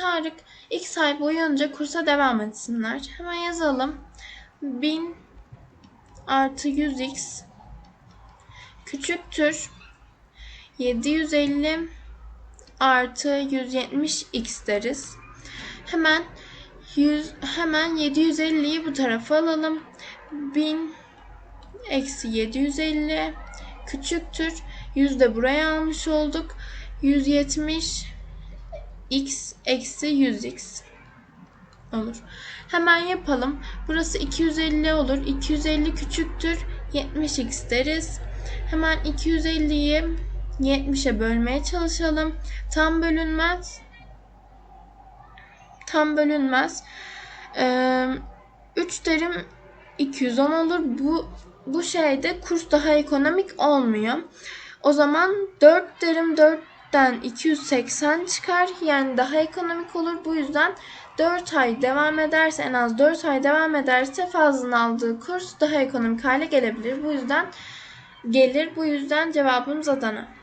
Tarık X ay boyunca kursa devam etsinler. Hemen yazalım. 1000 artı 100x küçüktür 750 artı 170x deriz. Hemen 100 hemen 750'yi bu tarafa alalım. 1000 eksi 750 küçüktür. 100 de buraya almış olduk. 170 x eksi 100x olur. Hemen yapalım. Burası 250 olur. 250 küçüktür. 70x deriz. Hemen 250'yi 70'e bölmeye çalışalım. Tam bölünmez. Tam bölünmez. Ee, 3 derim 210 olur. Bu bu şeyde kurs daha ekonomik olmuyor. O zaman 4 derim 4'ten 280 çıkar. Yani daha ekonomik olur. Bu yüzden 4 ay devam ederse en az 4 ay devam ederse Fazlın aldığı kurs daha ekonomik hale gelebilir. Bu yüzden gelir. Bu yüzden cevabımız Adana.